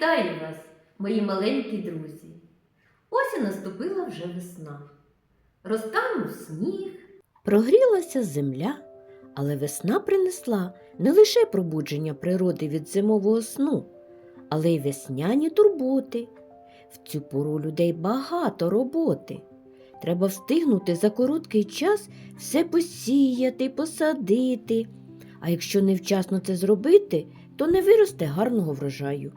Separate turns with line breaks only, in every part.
Вітаю вас, мої маленькі друзі. Ось і наступила вже весна. Розтанув сніг,
Прогрілася земля, але весна принесла не лише пробудження природи від зимового сну, але й весняні турботи. В цю пору людей багато роботи. Треба встигнути за короткий час все посіяти, посадити. А якщо невчасно це зробити, то не виросте гарного врожаю.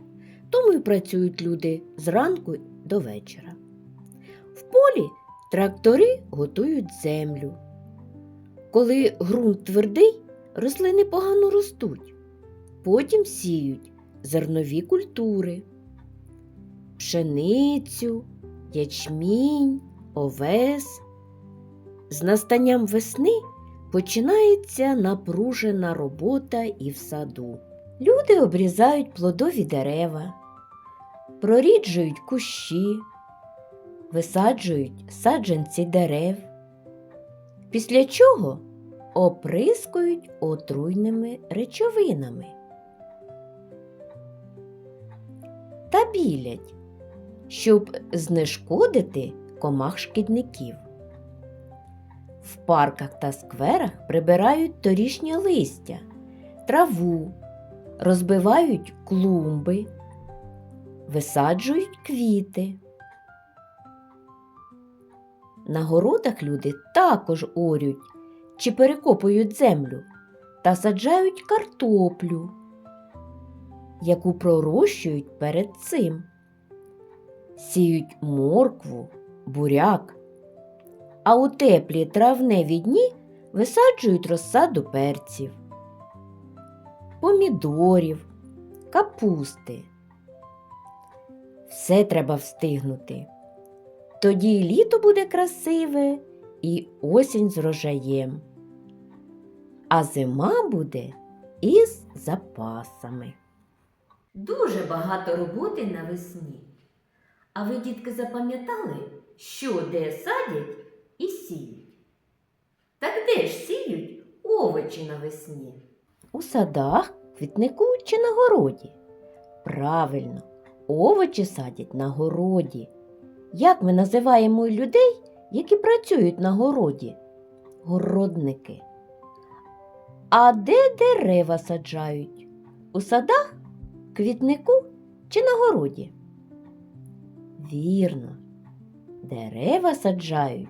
Тому й працюють люди зранку до вечора. В полі трактори готують землю. Коли ґрунт твердий, рослини погано ростуть. Потім сіють зернові культури, пшеницю, ячмінь, овес. З настанням весни починається напружена робота і в саду. Люди обрізають плодові дерева, проріджують кущі, висаджують саджанці дерев після чого оприскують отруйними речовинами та білять, щоб знешкодити комах шкідників. В парках та скверах прибирають торішнє листя, траву, розбивають клумби, висаджують квіти. На городах люди також орють чи перекопують землю та саджають картоплю, яку пророщують перед цим. Сіють моркву, буряк, а у теплі травневі дні висаджують розсаду перців, помідорів, капусти. Все треба встигнути. Тоді і літо буде красиве, і осінь з рожаєм, а зима буде із запасами.
дуже багато роботи навесні. А ви, дітки, запам'ятали, що де садять і сіють? Так де ж сіють овочі навесні?
У садах, квітнику чи на городі? Правильно, овочі садять на городі. Як ми називаємо людей, які працюють на городі? Городники. А де дерева саджають? У садах, квітнику чи на городі? Вірно, дерева саджають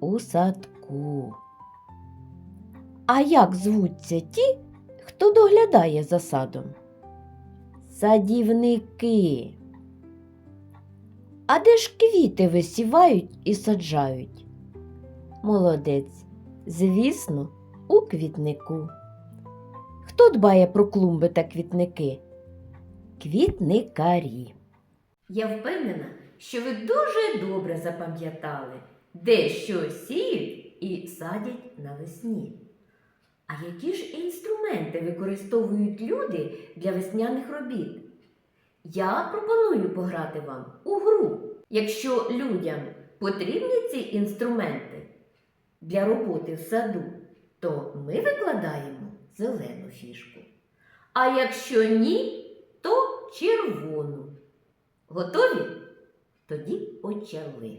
у садку. А як звуться ті, хто доглядає за садом? Садівники. А де ж квіти висівають і саджають? Молодець, звісно, у квітнику. Хто дбає про клумби та квітники? Квітникарі.
Я впевнена, що ви дуже добре запам'ятали, де що сіють і садять навесні. А які ж інструменти використовують люди для весняних робіт? Я пропоную пограти вам у гру. Якщо людям потрібні ці інструменти для роботи в саду, то ми викладаємо зелену фішку. А якщо ні, то червону. Готові? Тоді почали.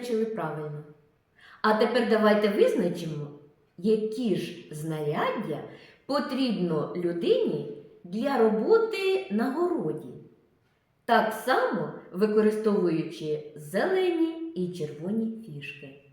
Визначили правильно. А тепер давайте визначимо, які ж знаряддя потрібно людині для роботи на городі. Так само використовуючи зелені
і червоні фішки.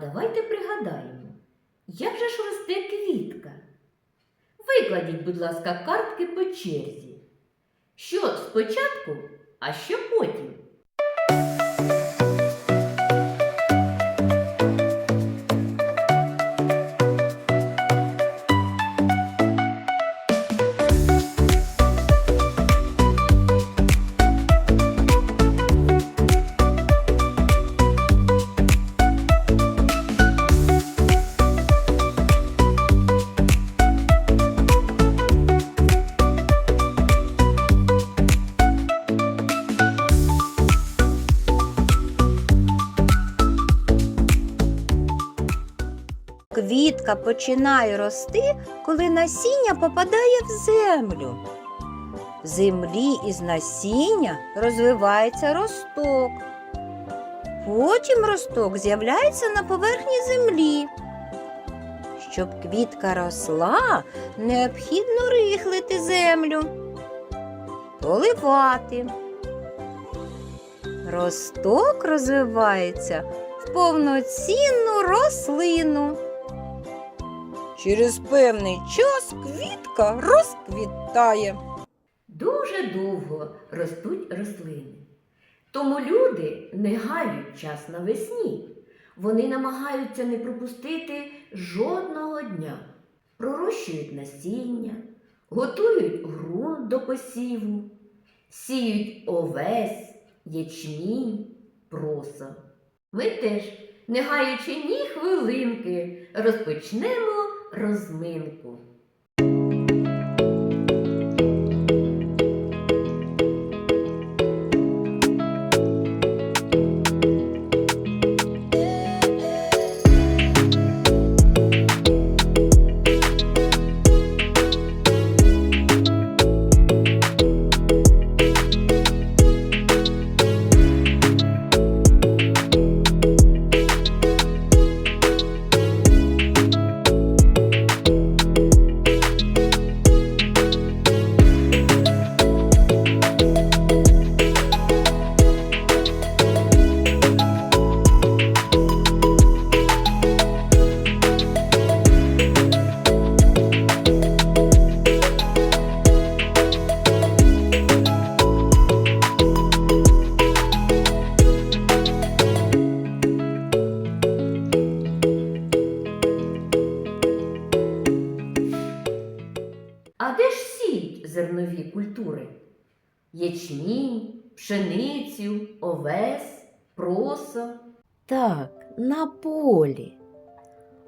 Давайте пригадаємо, як же ж росте квітка? Викладіть, будь ласка, картки по черзі. Що спочатку, а що потім?
Квітка починає рости, коли насіння попадає в землю. В землі із насіння розвивається росток. Потім росток з'являється на поверхні землі. Щоб квітка росла, необхідно рихлити землю, поливати. Росток розвивається в повноцінну рослину. Через певний час квітка розквітає.
Дуже довго ростуть рослини. Тому люди не гають час навесні. Вони намагаються не пропустити жодного дня. Пророщують насіння, готують ґрунт до посіву, сіють овес, ячмінь, проса. Ми теж, не гаючи ні хвилинки, розпочнемо розминку. Пшеницю, овес, просо.
Так, на полі.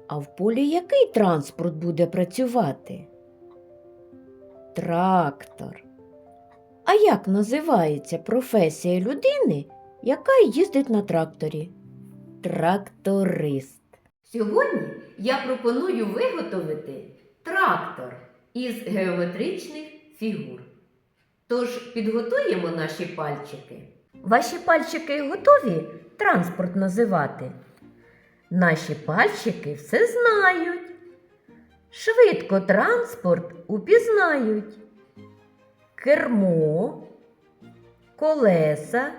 А в полі який транспорт буде працювати? Трактор. А як називається професія людини, яка їздить на тракторі? Тракторист.
Сьогодні я пропоную виготовити трактор із геометричних фігур. Тож підготуємо наші пальчики. Ваші пальчики готові транспорт називати? Наші пальчики все знають. Швидко транспорт упізнають. Кермо, колеса,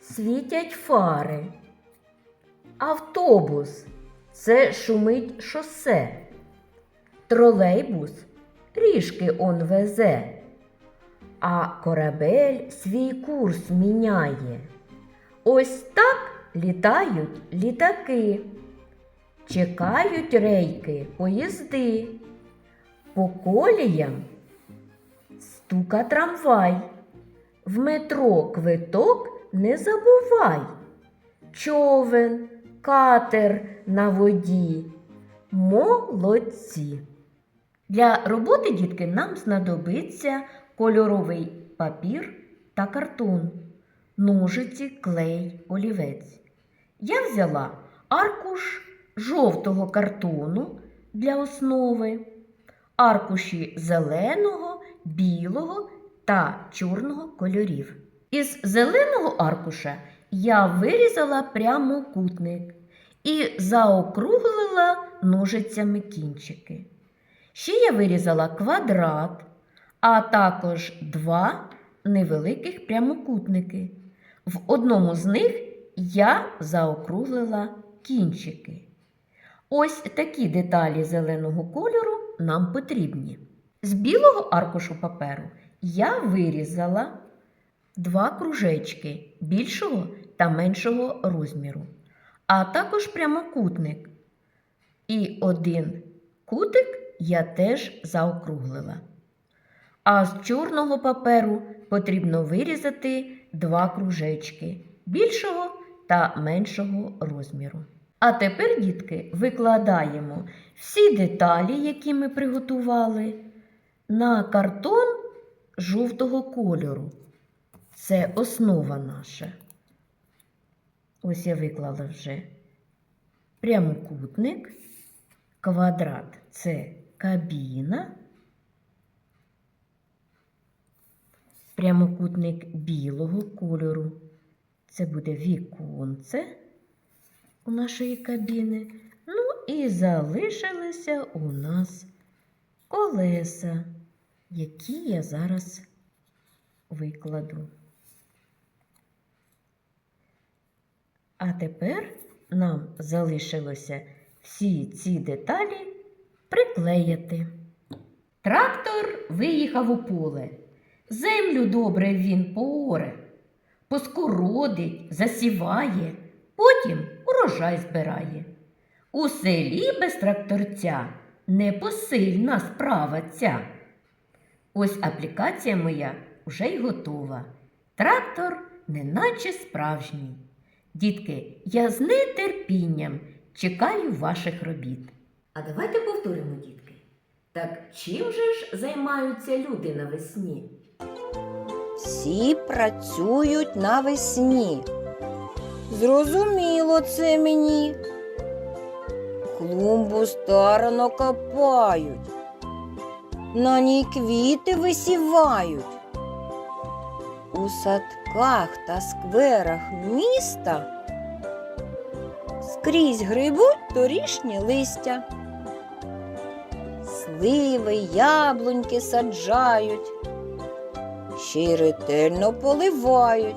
світять фари. Автобус це шумить шосе. Тролейбус ріжки он везе, а корабель свій курс міняє. Ось так літають літаки, чекають рейки поїзди, по коліям стука трамвай, в метро квиток не забувай. Човен, катер на воді. Молодці. Для роботи, дітки, нам знадобиться кольоровий папір та картон, ножиці, клей, олівець. Я взяла аркуш жовтого картону для основи, аркуші зеленого, білого та чорного кольорів. Із зеленого аркуша я вирізала прямокутник і заокруглила ножицями кінчики. Ще я вирізала квадрат, а також два невеликих прямокутники. В одному з них я заокруглила кінчики. Ось такі деталі зеленого кольору нам потрібні. З білого аркушу паперу я вирізала два кружечки більшого та меншого розміру, а також прямокутник. І один кутик я теж заокруглила. А з чорного паперу потрібно вирізати два кружечки більшого та меншого розміру. А тепер, дітки, викладаємо всі деталі, які ми приготували, на картон жовтого кольору. Це основа наша. Ось я виклала вже прямокутник, квадрат це кабіна, прямокутник білого кольору. Це буде віконце у нашої кабіни. Ну і залишилися у нас колеса, які я зараз викладу. А тепер нам залишилося всі ці деталі приклеїти. Трактор виїхав у поле. Землю добре він пооре, поскородить, засіває, потім урожай збирає. У селі без тракторця непосильна справа ця. Ось аплікація моя вже й готова. Трактор неначе справжній. Дітки, я з нетерпінням чекаю ваших робіт.
А давайте повторимо, дітки. Так чим же ж займаються люди навесні?
Всі працюють навесні. Зрозуміло це мені. Клумбу старано копають, на ній квіти висівають. У садках та скверах міста скрізь грибуть торішні листя. Сливи, яблуньки саджають, ще й ретельно поливають,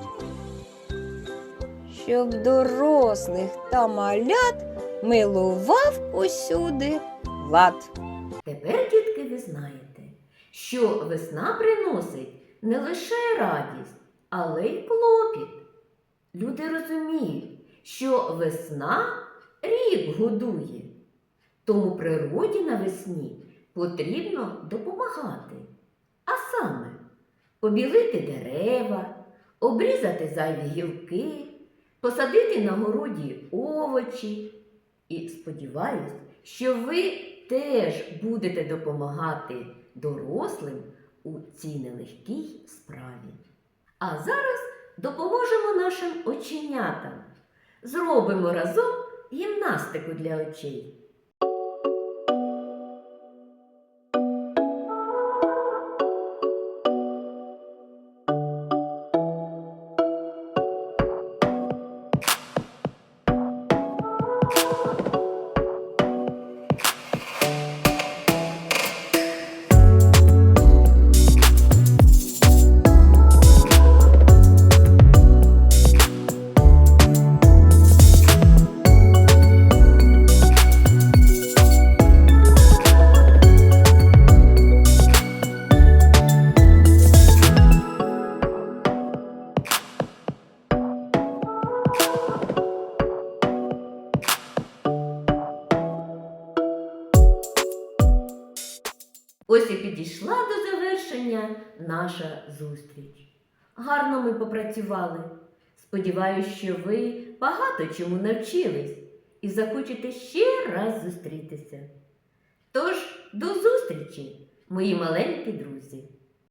щоб дорослих та малят милував усюди лад.
Тепер, дітки, ви знаєте, що весна приносить не лише радість, але й клопіт. Люди розуміють, що весна рік годує, тому природі навесні потрібно допомагати. А саме побілити дерева, обрізати зайві гілки, посадити на городі овочі. І сподіваюсь, що ви теж будете допомагати дорослим у цій нелегкій справі. А зараз допоможемо нашим оченятам. Зробимо разом гімнастику для очей.
Підійшла до завершення наша зустріч. Гарно ми попрацювали. Сподіваюсь, що ви багато чому навчились і захочете ще раз зустрітися. Тож, до зустрічі, мої маленькі друзі!